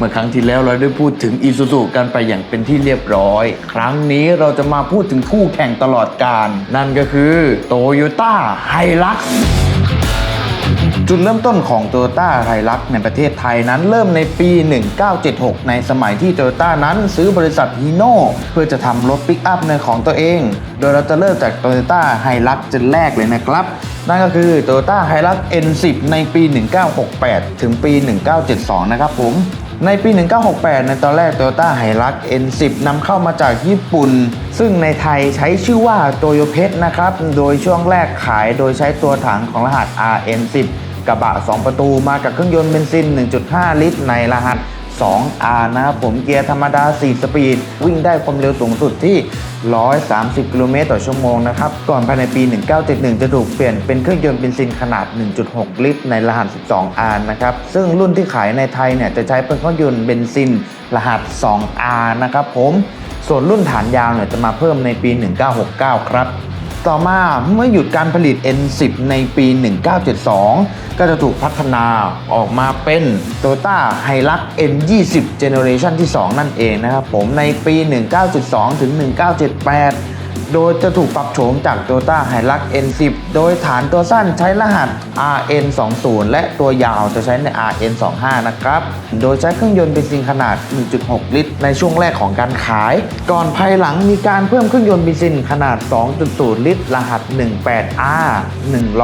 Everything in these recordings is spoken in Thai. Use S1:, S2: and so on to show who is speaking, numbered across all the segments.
S1: เมื่อครั้งที่แล้วเราได้พูดถึงอีซูซูกันไปอย่างเป็นที่เรียบร้อย ครั้งนี้เราจะมาพูดถึงคู่แข่งตลอดการ นั่นก็คือโตโยต้าไฮลักจุดเริ่มต้นของโตโยต้าไฮรักในประเทศไทยนั้นเริ่มในปี 1976 ในสมัยที่โตโยต้านั้นซื้อบริษัทฮีโน่เพื่อจะทำรถปิกอัพในของตัวเอง โดยเราจะเริ่มจากโตโยต้าไฮรักจุดแรกเลยนะครับ นั่นก็คือโตโยต้าไฮรัก N10 ในปี 1968 ถึงปี 1972 นะครับผม ในปี 1968 ในตอนแรก Toyota Hilux N10 นำเข้ามาจากญี่ปุ่น ซึ่งในไทยใช้ชื่อว่าโตโยเพชนะครับ โดยช่วงแรกขายโดยใช้ตัวถังของรหัส RN10 กระบะ 2 ประตูมากับเครื่องยนต์เบนซิน 1.5 ลิตรในรหัส 2R นะครับผมเกียร์ธรรมดา 4 สปีด วิ่งได้ความเร็วสูงสุดที่ 130 กิโลเมตรต่อชั่วโมงนะครับ ก่อนภายในปี 1971 จะถูกเปลี่ยนเป็นเครื่องยนต์เบนซินขนาด 1.6 ลิตร ในรหัส 12R นะครับ ซึ่งรุ่นที่ขายในไทยเนี่ยจะใช้เป็นเครื่องยนต์เบนซินรหัส 2R นะครับผม ส่วนรุ่นฐานยาวเนี่ยจะมาเพิ่มในปี 1969 ครับ ต่อมาเมื่อหยุดการผลิต N10 ในปี 1972 ก็จะถูกพัฒนาออกมาเป็น Toyota Hilux N20 Generation ที่ 2 นั่นเองนะครับผมในปี 1972 ถึง 1978 โดยจะถูกปรับโฉมจาก Toyota Hilux N10 โดยฐานตัวสั้นใช้รหัส RN20 และตัวยาวจะใช้ใน RN25 นะครับ โดยใช้เครื่องยนต์เบนซินขนาด 1.6 ลิตร ในช่วงแรกของการขาย ก่อนภายหลังมีการเพิ่มเครื่องยนต์เบนซินขนาด 2.0 ลิตร รหัส 18R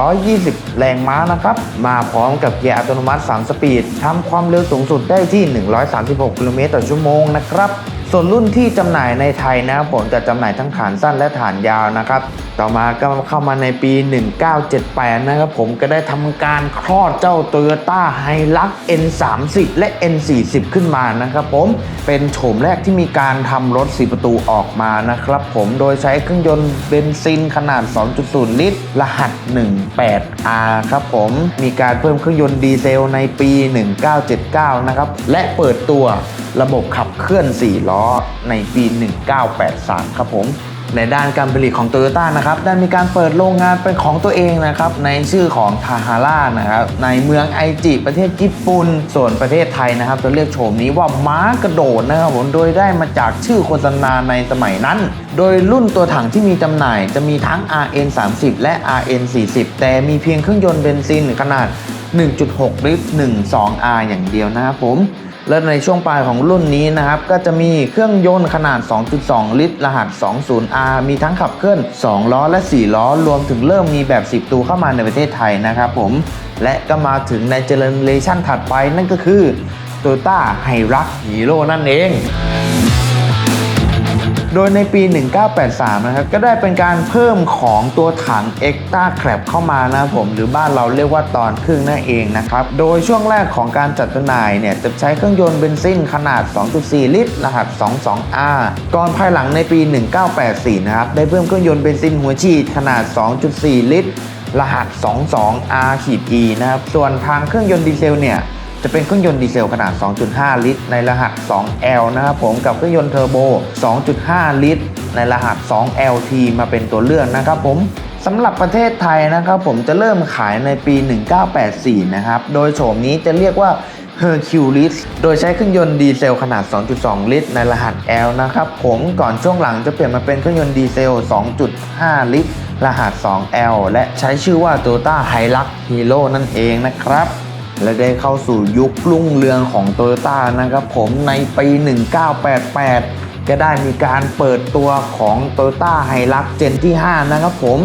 S1: 120 แรงม้านะครับ มาพร้อมกับเกียร์อัตโนมัติ 3 สปีดทำความเร็วสูงสุดได้ที่ 136 กิโลเมตรต่อชั่วโมงนะครับ ส่วนรุ่นที่จำหน่ายในไทยนะครับผมจะจำหน่ายทั้งฐานสั้นและฐานยาวนะครับ ต่อมาก็เข้ามาในปี 1978 นะครับผมก็ได้ทำการคลอดเจ้า Toyota Hilux N30 และ N40 ขึ้นมานะครับผมเป็นโฉมแรกที่มีการทำรถ 4 ประตูออกมานะครับผมโดยใช้เครื่องยนต์เบนซินขนาด 2.0 ลิตร รหัส 18R ครับผมมีการเพิ่มเครื่องยนต์ดีเซลในปี 1979 นะครับและเปิดตัวระบบขับเคลื่อน 4 ล้อในปี 1983 ครับผม ในด้านการผลิตของ Toyota นะครับได้มีการเปิดโรงงานเป็นของตัวเองนะครับ ในชื่อของทาฮาร่านะครับ ในเมืองไอจิ ประเทศญี่ปุ่น ส่วนประเทศไทยนะครับ จะเรียกโฉมนี้ว่าม้ากระโดดนะครับผม โดยได้มาจากชื่อโฆษณาในสมัยนั้น โดยรุ่นตัวถังที่มีจำหน่ายจะมีทั้ง RN 30และ RN 40แต่มีเพียงเครื่องยนต์เบนซินขนาด 1.6 ลิตร 12R อย่างเดียวนะครับผม และในช่วงปลายของรุ่นนี้นะครับ ก็จะมีเครื่องยนต์ขนาด 2.2 ลิตร รหัส 20R มีทั้งขับเคลื่อน 2 ล้อและ 4 ล้อ รวมถึงเริ่มมีแบบ 10 ตัวเข้ามาในประเทศไทยนะครับผม และก็มาถึงในเจเนเรชันถัดไปนั่นก็คือ Toyota Hilux Hero นั่นเอง โดยในปี 1983 นะครับ ก็ได้เป็นการเพิ่มของตัวถัง e x t r a c r a b เข้ามานะผม หรือบ้านเราเรียกว่าตอนครึ่งนั่นเองนะครับ โดยช่วงแรกของการจัดจำหน่ายเนี่ย จะใช้เครื่องยนต์เบนซินขนาด 2.4 ลิตร รหัส 22R ก่อนภายหลังในปี 1984 นะครับ ได้เพิ่มเครื่องยนต์เบนซินหัวฉีดขนาด 2.4 ลิตร รหัส 22R-E นะครับ ส่วนทางเครื่องยนต์ดีเซลเนี่ย จะเป็นเครื่องยนต์ดีเซลขนาด 2.5 ลิตร ในรหัส 2L นะครับผมกับเครื่องยนต์เทอร์โบ 2.5 ลิตร ในรหัส 2LT มาเป็นตัวเลือกนะครับผมสำหรับประเทศไทยนะครับผมจะเริ่มขายในปี 1984 นะครับ โดยโฉมนี้จะเรียกว่า Hercules โดยใช้เครื่องยนต์ดีเซลขนาด 2.2 ลิตร ในรหัส L นะครับผมก่อนช่วงหลังจะเปลี่ยนมาเป็นเครื่องยนต์ดีเซล 2.5 ลิตร รหัส 2L และใช้ชื่อว่า Toyota Hilux Hero นั่นเองนะครับ และได้เข้าสู่ยุครุ่งเรืองของโตโยต้านะครับผมในปี 1988 ก็ได้มีการเปิดตัวของ t o y ต้าไฮรักเจนที่ 5 นะครับผม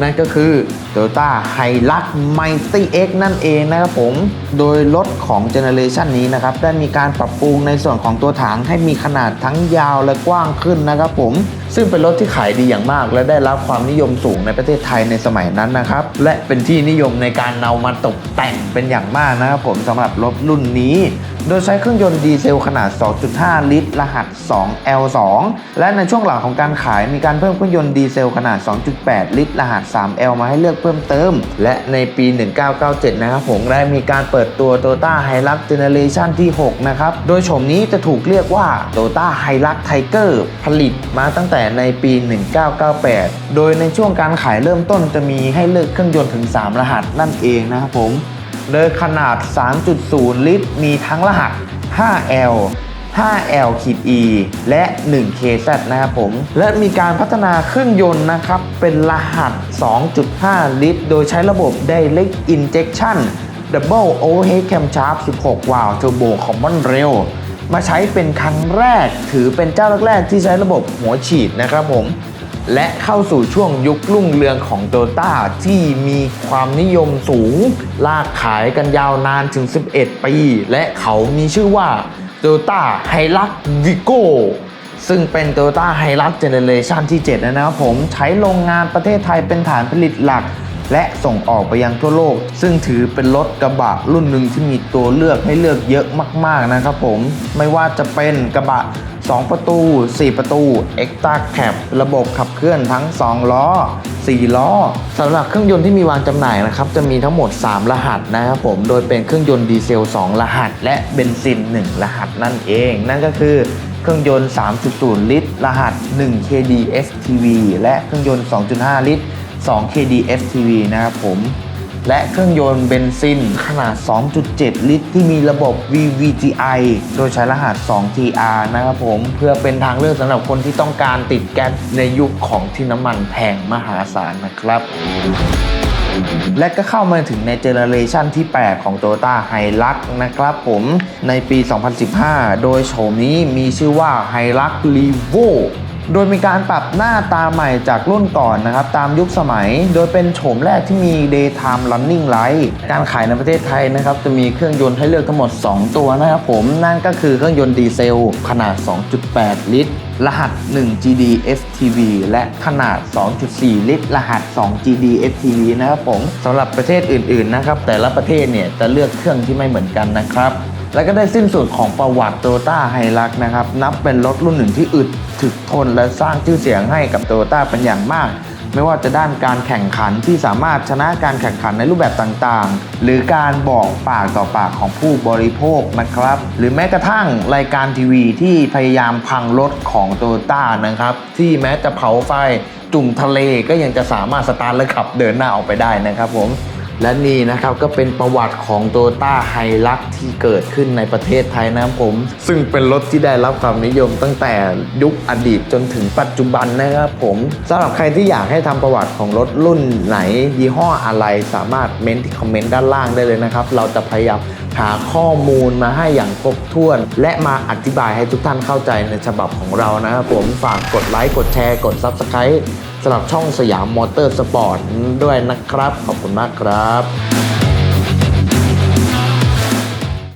S1: นั่นก็คือ Toyota Hilux Mighty X นั่นเองนะครับผม โดยรถของเจเนอเรชันนี้นะครับ ได้มีการปรับปรุงในส่วนของตัวถังให้มีขนาดทั้งยาวและกว้างขึ้นนะครับผม ซึ่งเป็นรถที่ขายดีอย่างมาก และได้รับความนิยมสูงในประเทศไทยในสมัยนั้นนะครับ และเป็นที่นิยมในการนำมาตกแต่งเป็นอย่างมากนะครับผมสำหรับรถรุ่นนี้ โดยใช้เครื่องยนต์ดีเซลขนาด 2.5 ลิตร รหัส 2L2 และในช่วงหลังของการขายมีการเพิ่มเครื่องยนต์ดีเซลขนาด 2.8 ลิตร รหัส 3L มาให้เลือกเพิ่มเติม และในปี 1997 นะครับผมได้มีการเปิดตัว Toyota Hilux Generation ที่ 6 นะครับ โดยโฉมนี้จะถูกเรียกว่า Toyota Hilux Tiger ผลิตมาตั้งแต่ในปี 1998 โดยในช่วงการขายเริ่มต้นจะมีให้เลือกเครื่องยนต์ถึง 3 รหัสนั่นเองนะครับผม โดยขนาด 3.0 ลิตร มีทั้งรหัส 5L 5L ขีด E และ 1KZ นะครับผม และมีการพัฒนาเครื่องยนต์นะครับ เป็นรหัส 2.5 ลิตร โดยใช้ระบบ Direct Injection Double Overhead Camshaft 16 วาล์ว Turbo Common Rail มาใช้เป็นครั้งแรก ถือเป็นเจ้าแรกๆที่ใช้ระบบหัวฉีดนะครับผม และเข้าสู่ช่วงยุครุ่งเรืองของโต o ต้าที่มีความนิยมสูง ลากขายกันยาวนานถึง 11 ปี และเขามีชื่อว่า t o y o ต้าไฮลักวิโกซึ่งเป็น t o y o ต้าไฮลักเจเนเรชันที่ 7 นะครับผมใช้โรงงานประเทศไทยเป็นฐานผลิตหลัก และส่งออกไปยังทั่วโลก ซึ่งถือเป็นรถกระบะรุ่นหนึ่งที่มีตัวเลือกให้เลือกเยอะมาก ๆ นะครับผมไม่ว่าจะเป็นกระบะ 2 ประตู 4 ประตู e x t r a Cab ระบบขับเคลื่อนทั้ง 2 ล้อ 4 ล้อสำหรับเครื่องยนต์ที่มีวางจำหน่ายนะครับ จะมีทั้งหมด 3 รหัสนะครับผม โดยเป็นเครื่องยนต์ดีเซล 2 รหัส และเบนซิน 1 รหัสนั่นเอง นั่นก็คือเครื่องยนต์ 3.0 ลิตร รหัส 1 KD STV และเครื่องยนต์ 2.5 ลิตร 2 KD STV นะครับผม และเครื่องยนต์เบนซินขนาด 2.7 ลิตร ที่มีระบบ VVTi โดยใช้รหัส 2TR นะครับผม เพื่อเป็นทางเลือกสำหรับคนที่ต้องการติดแก๊สในยุคของที่น้ำมันแพงมหาศาลนะครับและก็เข้ามาถึงในเจเนอเรชันที่ 8 ของ Toyota Hilux นะครับผมในปี 2015 โดยโฉมนี้มีชื่อว่า Hilux Revo โดยมีการปรับหน้าตาใหม่จากรุ่นก่อนนะครับ ตามยุคสมัย โดยเป็นโฉมแรกที่มี Daytime Running Light การขายในประเทศไทยนะครับ จะมีเครื่องยนต์ให้เลือกทั้งหมด 2 ตัวนะครับผม นั่นก็คือเครื่องยนต์ดีเซล ขนาด 2.8 ลิตร รหัส 1 GD STV และขนาด 2.4 ลิตร รหัส 2 GD STV นะครับผมสำหรับประเทศอื่นๆนะครับแต่ละประเทศเนี่ยจะเลือกเครื่องที่ไม่เหมือนกันนะครับ แล้วก็ได้สิ้นสุดของประวัติโตโยต้าไฮรักนะครับ นับเป็นรถรุ่นหนึ่งที่อึดถึกทนและสร้างชื่อเสียงให้กับโตโยต้าเป็นอย่างมาก ไม่ว่าจะด้านการแข่งขันที่สามารถชนะการแข่งขันในรูปแบบต่างๆ หรือการบอกปากต่อปากของผู้บริโภคนะครับ หรือแม้กระทั่งรายการทีวีที่พยายามพังรถของโตโยต้านะครับ ที่แม้จะเผาไฟจุ่มทะเลก็ยังจะสามารถสตาร์ทและขับเดินหน้าออกไปได้นะครับผม และนี่นะครับก็เป็นประวัติของโต้ต้าไฮลักที่เกิดขึ้นในประเทศไทยนะครับผม ซึ่งเป็นรถที่ได้รับความนิยมตั้งแต่ยุคอดีตจนถึงปัจจุบันนะครับผมสำหรับใครที่อยากให้ทำประวัติของรถรุ่นไหน ยี่ห้ออะไรสามารถเม้นที่คอมเมนต์ด้านล่างได้เลยนะครับ เราจะพยายาม หาข้อมูลมาให้อย่างครบถ้วน และมาอธิบายให้ทุกท่านเข้าใจในฉบับของเรานะครับผมฝากกดไลค์กดแชร์กด Subscribe สำหรับช่องสยามมอเตอร์สปอร์ตด้วยนะครับ ขอบคุณมากครับ